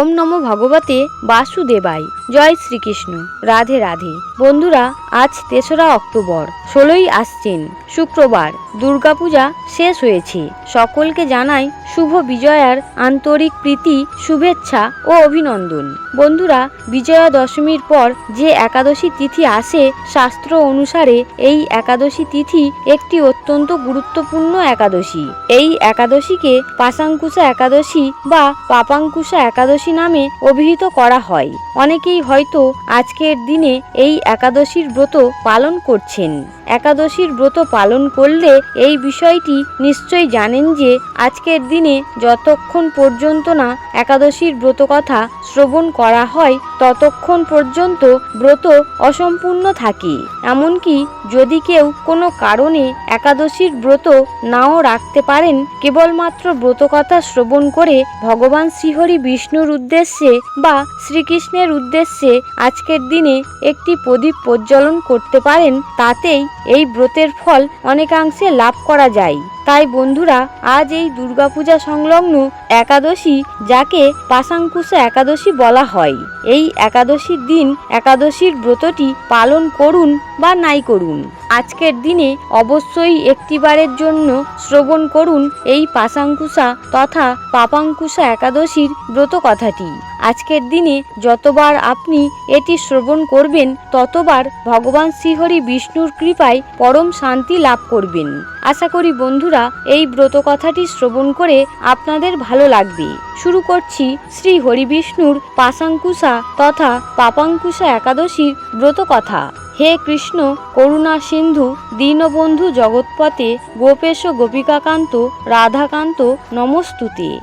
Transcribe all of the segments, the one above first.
ওম নমো ভগবতে বাসুদেবাই জয় শ্রীকৃষ্ণ। রাধে রাধে। বন্ধুরা, আজ তেসরা অক্টোবর, ষোলোই আসছেন শুক্রবার, দুর্গাপূজা শেষ হয়েছে। সকলকে জানাই শুভ বিজয়ার আন্তরিক প্রীতি, শুভেচ্ছা ও অভিনন্দন। বন্ধুরা বিজয়া দশমীর পর যে একাদশী তিথি আসে, শাস্ত্র অনুসারে এই একাদশী তিথি একটি অত্যন্ত গুরুত্বপূর্ণ একাদশী। এই একাদশীকে পাশাঙ্কুশা একাদশী বা পাপাঙ্কুশা একাদশী নামে অভিহিত করা হয়। অনেকেই হয়তো আজকের দিনে এই একাদশীর ব্রত পালন করছেন। একাদশীর ব্রত পালন করলে এই বিষয়টি নিশ্চয়ই জানেন যে আজকের দিনে যতক্ষণ পর্যন্ত না একাদশীর ব্রত কথা শ্রবণ করা হয়, ততক্ষণ পর্যন্ত ব্রত অসম্পূর্ণ থাকে। এমনকি যদি কেউ কোনো কারণে একাদশীর ব্রত নাও রাখতে পারেন, কেবলমাত্র ব্রতকথা শ্রবণ করে ভগবান শ্রীহরি বিষ্ণুর উদ্দেশ্যে বা শ্রীকৃষ্ণের উদ্দেশ্যে আজকের দিনে একটি প্রদীপ প্রজ্বলন করতে পারেন, তাতেই এই ব্রতের ফল অনেকাংশে লাভ করা যায়। তাই বন্ধুরা, আজ এই দুর্গাপূজা সংলগ্ন একাদশী, যাকে পাশাঙ্কুশ একাদশী বলা হয়, এই একাদশীর দিন একাদশীর ব্রতটি পালন করুন বা নাই করুন। আজকের দিনে অবশ্যই একটিবারের জন্য শ্রবণ করুন এই পাশাঙ্কুশা তথা পাপাঙ্কুশা একাদশীর ব্রত কথাটি। আজকের দিনে যতবার আপনি এটি শ্রবণ করবেন, ততবার ভগবান শ্রীহরি বিষ্ণুর কৃপায় পরম শান্তি লাভ করবেন। আশা করি বন্ধুরা, এই ব্রত কথাটি শ্রবণ করে আপনাদের ভালো লাগবে। শুরু করছি শ্রী হরি বিষ্ণুর পাশাঙ্কুশা তথা পাপাঙ্কুশা একাদশীর ব্রত কথা। হে কৃষ্ণ, করুণা সিন্ধু, দীনবন্ধু জগৎপতে গোপেশ গোপিকাকান্ত, রাধাকান্ত নমস্তুতে।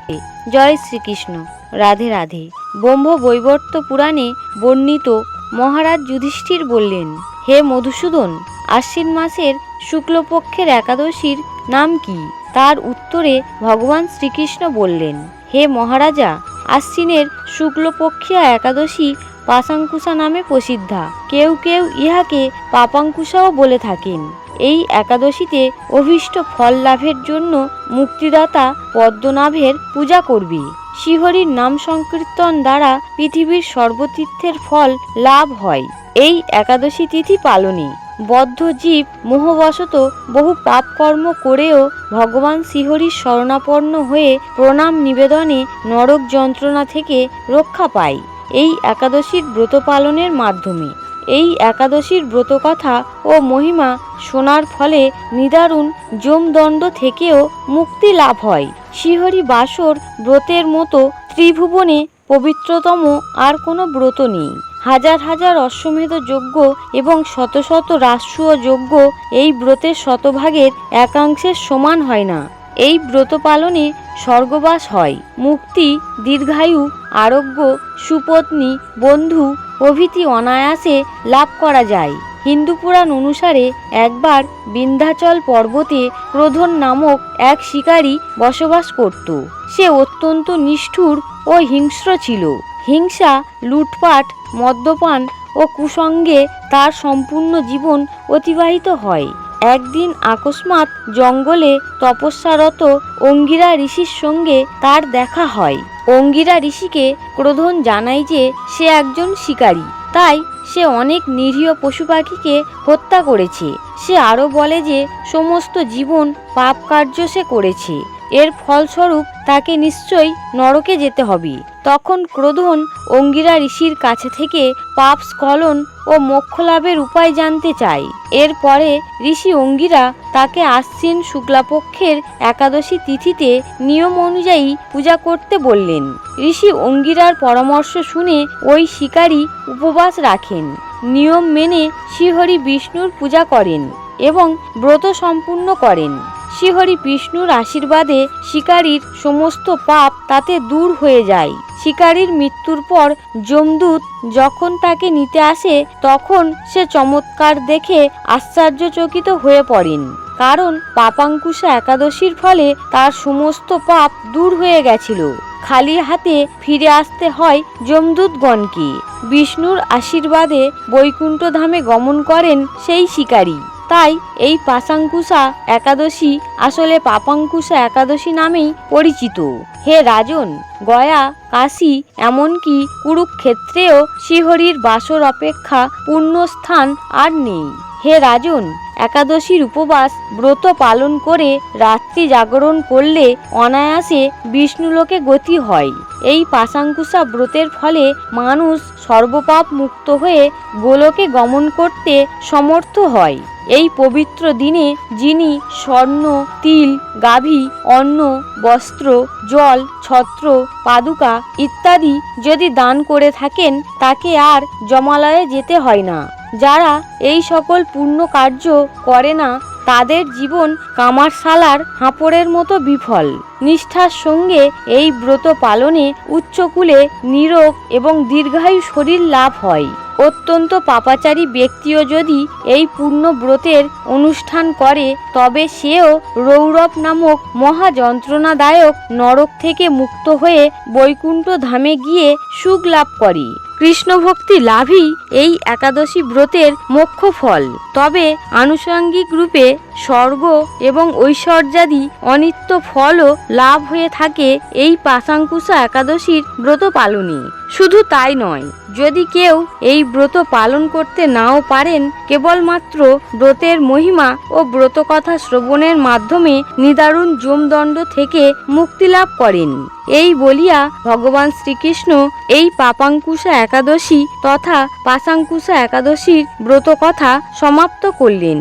জয় শ্রীকৃষ্ণ। রাধে রাধে। ব্রহ্ম বৈবর্ত পুরাণে বর্ণিত মহারাজ যুধিষ্ঠির বললেন, হে মধুসূদন, আশ্বিন মাসের শুক্লপক্ষের একাদশীর নাম কি? তার উত্তরে ভগবান শ্রীকৃষ্ণ বললেন, হে মহারাজা, আশ্বিনের শুক্লপক্ষিয়া একাদশী পাশাঙ্কুশা নামে প্রসিদ্ধা। কেউ কেউ ইহাকে পাপাঙ্কুশাও বলে থাকেন। এই একাদশীতে অভীষ্ট ফল লাভের জন্য মুক্তিদাতা পদ্মনাভের পূজা করবি। শ্রীহরির নাম সংকীর্তন দ্বারা পৃথিবীর সর্বতীর্থের ফল লাভ হয়। এই একাদশী তিথি পালনে বদ্ধ জীব মোহবশত বহু পাপকর্ম করেও ভগবান শ্রীহরির শরণাপন্ন হয়ে প্রণাম নিবেদনে নরক যন্ত্রণা থেকে রক্ষা পায়। এই একাদশীর ব্রত পালনের মাধ্যমে। এই একাদশীর ব্রত কথা ও মহিমা শোনার ফলে নিদারুণ যমদণ্ড থেকেও মুক্তি লাভ হয়। শ্রীহরি বাসর ব্রতের মতো ত্রিভুবনে পবিত্রতম আর কোনো ব্রত নেই। হাজার হাজার অশ্বমেধ যজ্ঞ এবং শত শত রাষ্ট্রীয় যজ্ঞ এই ব্রতের শতভাগের একাংশের সমান হয় না। এই ব্রত পালনে স্বর্গবাস হয়। মুক্তি, দীর্ঘায়ু, আরোগ্য, সুপত্নী, বন্ধু প্রভৃতি অনায়াসে লাভ করা যায়। হিন্দু পুরাণ অনুসারে একবার বিন্ধ্যাচল পর্বতে ক্রোধন নামক এক শিকারী বসবাস করত। সে অত্যন্ত নিষ্ঠুর ও হিংস্র ছিল। হিংসা, লুটপাট, মদ্যপান ও কুসঙ্গে তার সম্পূর্ণ জীবন অতিবাহিত হয়। একদিন আকস্মাৎ জঙ্গলে তপস্যারত অঙ্গিরা ঋষির সঙ্গে তার দেখা হয়। অঙ্গিরা ঋষিকে ক্রোধন জানায় যে সে একজন শিকারী। তাই সে অনেক নিরীহ পশু পাখিকে হত্যা করেছে। সে আরও বলে যে, সমস্ত জীবন পাপ কার্য সে করেছে। এর ফলস্বরূপ তাকে নিশ্চয়ই নরকে যেতে হবে। তখন ক্রোধন অঙ্গিরা ঋষির কাছে থেকে পাপ স্খলন ও মোক্ষ লাভের উপায় জানতে চায়। এরপরে ঋষি অঙ্গিরা তাকে আশ্বিন শুক্লাপক্ষের একাদশী তিথিতে নিয়ম অনুযায়ী পূজা করতে বললেন। ঋষি অঙ্গিরার পরামর্শ শুনে ওই শিকারী উপবাস রাখেন। নিয়ম মেনে শ্রীহরি বিষ্ণুর পূজা করেন এবং ব্রত সম্পূর্ণ করেন। শ্রীহরি বিষ্ণুর আশীর্বাদে শিকারীর সমস্ত পাপ তাতে দূর হয়ে যায়। শিকারীর মৃত্যুর পর যমদূত যখন তাকে নিতে আসে, তখন সে চমৎকার দেখে আশ্চর্যচকিত হয়ে পড়েন। কারণ পাপাঙ্কুশা একাদশীর ফলে তার সমস্ত পাপ দূর হয়ে গেছিল। খালি হাতে ফিরে আসতে হয় যমদূতগণকে। বিষ্ণুর আশীর্বাদে বৈকুণ্ঠ ধামে গমন করেন সেই শিকারী। তাই এই পাশাঙ্কুশা একাদশী আসলে পাপাঙ্কুশা একাদশী নামেই পরিচিত। হে রাজন, গয়া, কাশী এমনকি কুরুক্ষেত্রেও শ্রীহরির বাসর অপেক্ষা পূর্ণস্থান আর নেই। হে রাজন, একাদশীর উপবাস ব্রত পালন করে রাত্রি জাগরণ করলে অনায়াসে বিষ্ণুলোকে গতি হয়। এই পাশাঙ্কুশা ব্রতের ফলে মানুষ সর্বপাপ মুক্ত হয়ে গোলকে গমন করতে সমর্থ হয়। এই পবিত্র দিনে যিনি স্বর্ণ, তিল, গাভী, অন্ন, বস্ত্র, জল, ছত্র, পাদুকা ইত্যাদি যদি দান করে থাকেন, তাকে আর জমালয়ে যেতে হয় না। যারা এই সকল পূর্ণ কার্য করে না তাদের জীবন কামারশালার হাঁপড়ের মতো বিফল। নিষ্ঠার সঙ্গে এই ব্রত পালনে উচ্চকূলে, নিরোগ এবং দীর্ঘায়ু শরীর লাভ হয়। অত্যন্ত পাপাচারী ব্যক্তিও যদি এই পূর্ণ ব্রতের অনুষ্ঠান করে, তবে সেও রৌরব নামক মহা যন্ত্রণাদায়ক নরক থেকে মুক্ত হয়ে বৈকুণ্ঠ ধামে গিয়ে সুখ লাভ করে। কৃষ্ণভক্তি লাভই এই একাদশী ব্রতের মুখ্য ফল। তবে আনুষঙ্গিক রূপে স্বর্গ এবং ঐশ্বর্যাদি অনিত্য ফলও লাভ হয়ে থাকে এই পাশাঙ্কুশা একাদশীর ব্রত পালনে। শুধু তাই নয়, যদি কেউ এই ব্রত পালন করতে নাও পারেন, কেবলমাত্র ব্রতের মহিমা ও ব্রতকথা শ্রবণের মাধ্যমে নিদারুণ যমদণ্ড থেকে মুক্তি লাভ করেন। এই বলিয়া ভগবান শ্রীকৃষ্ণ এই পাপাঙ্কুশা একাদশী তথা পাশাঙ্কুশা একাদশীর ব্রতকথা সমাপ্ত করলেন।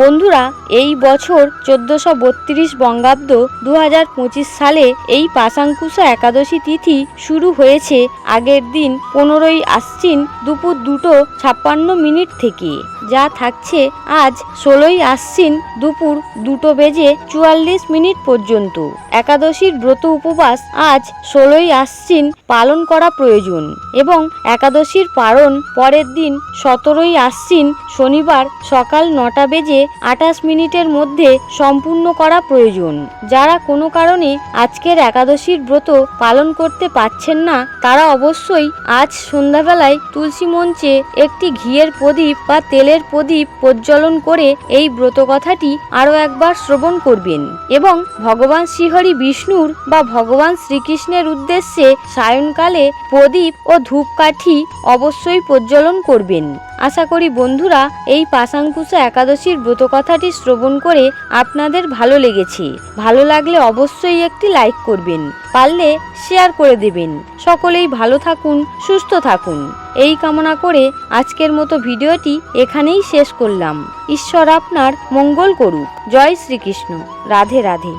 বন্ধুরা, এই বছর চোদ্দশো বত্রিশ বঙ্গাব্দ দু হাজার পঁচিশ সালে এই পাশাঙ্কুশা একাদশী তিথি শুরু হয়েছে আগের দিন পনেরোই আশ্বিন দুপুর দুটো ছাপ্পান্ন মিনিট থেকে। যা থাকছে আজ ষোলোই আশ্বিন দুপুর দুটো বেজে চুয়াল্লিশ মিনিট পর্যন্ত। একাদশীর ব্রত উপবাস আজ ষোলোই আশ্বিন পালন করা প্রয়োজন এবং একাদশীর পালন পরের দিন সতেরোই আশ্বিন শনিবার সকাল নটা বেজে আঠাশ মিনিটের মধ্যে সম্পূর্ণ করা প্রয়োজন। যারা কোনো কারণে আজকের একাদশীর ব্রত পালন করতে পারছেন না, তারা অবশ্যই আজ সন্ধ্যাবেলায় তুলসী মঞ্চে একটি ঘিয়ের প্রদীপ বা তেলের প্রদীপ প্রজ্বলন করে এই ব্রত কথাটি আরও একবার শ্রবণ করবেন এবং ভগবান শ্রীহরি বিষ্ণুর বা ভগবান শ্রীকৃষ্ণের উদ্দেশ্যে সায়নকালে প্রদীপ ও ধূপকাঠি অবশ্যই প্রজ্বলন করবেন। আশা করি বন্ধুরা, এই পাশাঙ্কুশা একাদশীর ব্রত কথাটি শ্রবণ করে আপনাদের ভালো লেগেছে। ভালো লাগলে অবশ্যই একটি লাইক করবেন, পারলে শেয়ার করে দেবেন। সকলেই ভালো থাকুন, সুস্থ থাকুন। এই কামনা করে আজকের মতো ভিডিওটি এখানেই শেষ করলাম। ঈশ্বর আপনার মঙ্গল করুক। জয় শ্রীকৃষ্ণ। রাধে রাধে।